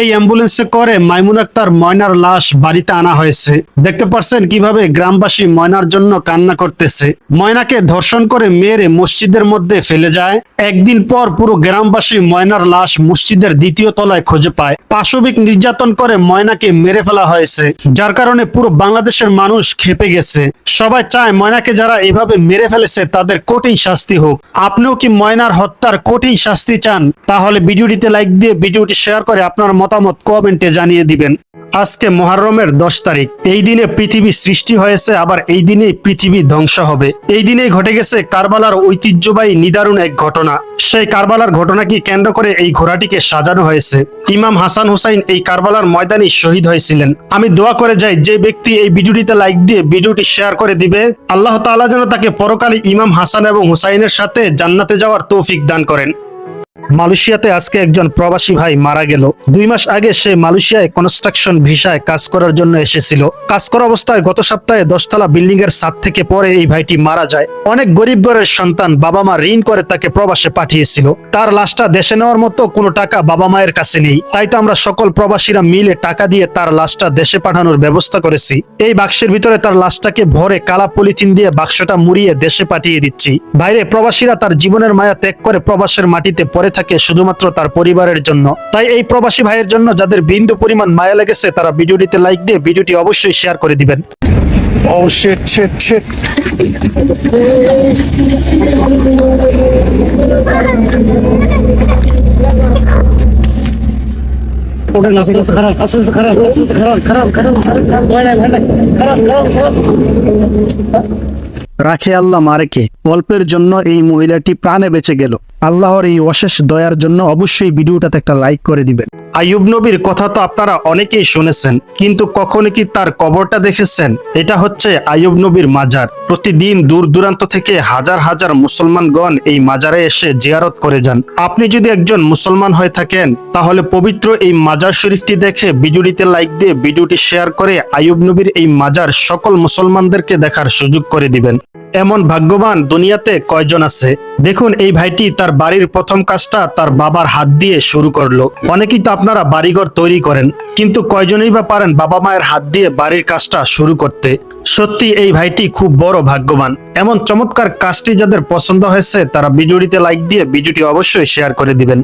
এই অ্যাম্বুলেন্সে করে মাইমুন আক্তার ময়নার লাশ বাড়িতে আনা হয়েছে। দেখতে পাচ্ছেন কীভাবে গ্রামবাসী ময়নার জন্য কান্না করতেছে। ময়নাকে ধর্ষণ করে মেরে মসজিদের মধ্যে ফেলে যায়। একদিন পর পুরো গ্রামবাসী ময়নার লাশ মসজিদের দ্বিতীয় তলায় খুঁজে পায়। পাশবিক নির্যাতন করে ময়নাকে মেরে ফেলা হয়েছে, যার কারণে পুরো বাংলাদেশের মানুষ খেপে গেছে। সবাই চায় ময়নাকে যারা এভাবে মেরে ফেলেছে, তাদের কঠিন শাস্তি হোক। আপনিও কি ময়নার হত্যার কঠিন শাস্তি চান? তাহলে ভিডিওটিতে লাইক দিয়ে ভিডিওটি শেয়ার করে আপনার মতামত কমেন্টে জানিয়ে দিবেন। আজকে মহারমের দশ তারিখ। এই দিনে পৃথিবী সৃষ্টি হয়েছে, আবার এই দিনেই পৃথিবী ধ্বংস হবে। এই দিনেই ঘটে গেছে কারবালার ঐতিহ্যবাহী নিদারুণ এক ঘটনা। সেই কারবালার ঘটনাকে কেন্দ্র করে এই ঘোড়াটিকে সাজানো হয়েছে। ইমাম হাসান হুসাইন এই কারবালার ময়দানে শহীদ হয়েছিলেন। আমি দোয়া করে যাই, যে ব্যক্তি এই ভিডিওটিতে লাইক দিয়ে ভিডিওটি শেয়ার করে দিবে, আল্লাহ তাআলা যেন তাকে পরকালে ইমাম হাসান এবং হুসাইনের সাথে জান্নাতে যাওয়ার তৌফিক দান করেন। মালয়েশিয়াতে আজকে একজন প্রবাসী ভাই মারা গেল। দুই মাস আগে সে মালয়েশিয়ায় কনস্ট্রাকশন ভিসায় কাজ করার জন্য এসেছিল। কাজ করা অবস্থায় গত সপ্তাহে দশতলা বিল্ডিং এর ছাদ থেকে পরে এই ভাইটি মারা যায়। অনেক গরিব ঘরের সন্তান বাবা মা ঋণ করে তাকে প্রবাসে পাঠিয়েছিল। তার লাশটা দেশে নেওয়ার মতো কোনো টাকা বাবা মায়ের কাছে নেই। তাই তো আমরা সকল প্রবাসীরা মিলে টাকা দিয়ে তার লাশটা দেশে পাঠানোর ব্যবস্থা করেছি। এই বাক্সের ভিতরে তার লাশটাকে ভরে কালা পলিথিন দিয়ে বাক্সটা মুড়িয়ে দেশে পাঠিয়ে দিচ্ছি। বাইরে প্রবাসীরা তার জীবনের মায়া ত্যাগ করে প্রবাসের মাটিতে পড়ে থাকে শুধুমাত্র তার পরিবারের জন্য। তাই এই প্রবাসী ভাইয়ের জন্য যাদের বিন্দু পরিমাণ মায়া লেগেছে তারা ভিডিওটিতে লাইক দিয়ে ভিডিওটি অবশ্যই শেয়ার করে দিবেন। Oh shit, shit, shit. ওঠেন আস্তে আস্তে খারাপ আস্তে আস্তে খারাপ আস্তে আস্তে খারাপ খারাপ খারাপ খারাপ ভয় নাই ভয় নাই খারাপ খারাপ খারাপ। রাখে আল্লাহ মারেকে। অল্পের জন্য এই মহিলাটি প্রাণে বেঁচে গেল। আল্লাহর এই অশেষ দয়ার জন্য অবশ্যই ভিডিওটাতে একটা লাইক করে দিবেন। আইয়ুব নবীর কথা তো আপনারা অনেকেই শুনেছেন, কিন্তু কখনো কি তার কবরটা দেখেছেন? এটা হচ্ছে আইয়ুব নবীর মাজার। প্রতিদিন দূর দূরান্ত থেকে হাজার হাজার মুসলমানগণ এই মাজারে এসে জিয়ারত করে যান। আপনি যদি একজন মুসলমান হয়ে থাকেন, তাহলে পবিত্র এই মাজার শরীফটি দেখে ভিডিওটিতে লাইক দিয়ে ভিডিওটি শেয়ার করে আইয়ুব নবীর এই মাজার সকল মুসলমানদেরকে দেখার সুযোগ করে দিবেন। এমন ভাগ্যবান দুনিয়াতে কয়জন আছে? দেখুন, এই ভাইটি তার বাড়ির প্রথম কাজটা তার বাবার হাত দিয়ে শুরু করল। অনেকেই তো আপনারা বাড়িঘর তৈরি করেন, কিন্তু কয়জনই বা পারেন বাবা মায়ের হাত দিয়ে বাড়ির কাজটা শুরু করতে? সত্যি, এই ভাইটি খুব বড় ভাগ্যবান। এমন চমৎকার কাজটি যাদের পছন্দ হয়েছে, তারা ভিডিওটিতে লাইক দিয়ে ভিডিওটি অবশ্যই শেয়ার করে দিবেন।